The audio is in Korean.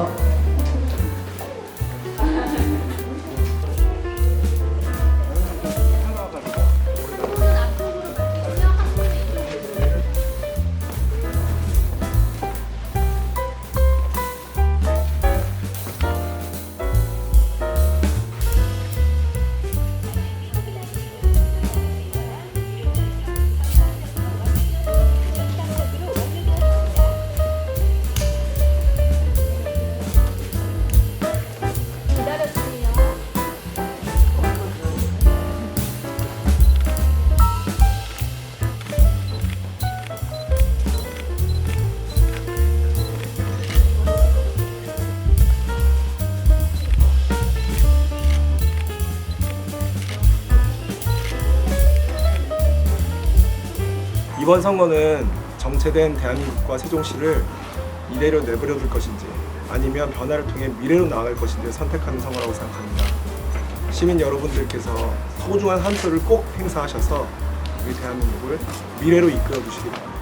trabajo 이번 선거는 정체된 대한민국과 세종시를 이대로 내버려 둘 것인지 아니면 변화를 통해 미래로 나아갈 것인지 선택하는 선거라고 생각합니다. 시민 여러분들께서 소중한 한 표를 꼭 행사하셔서 우리 대한민국을 미래로 이끌어 주시기 바랍니다.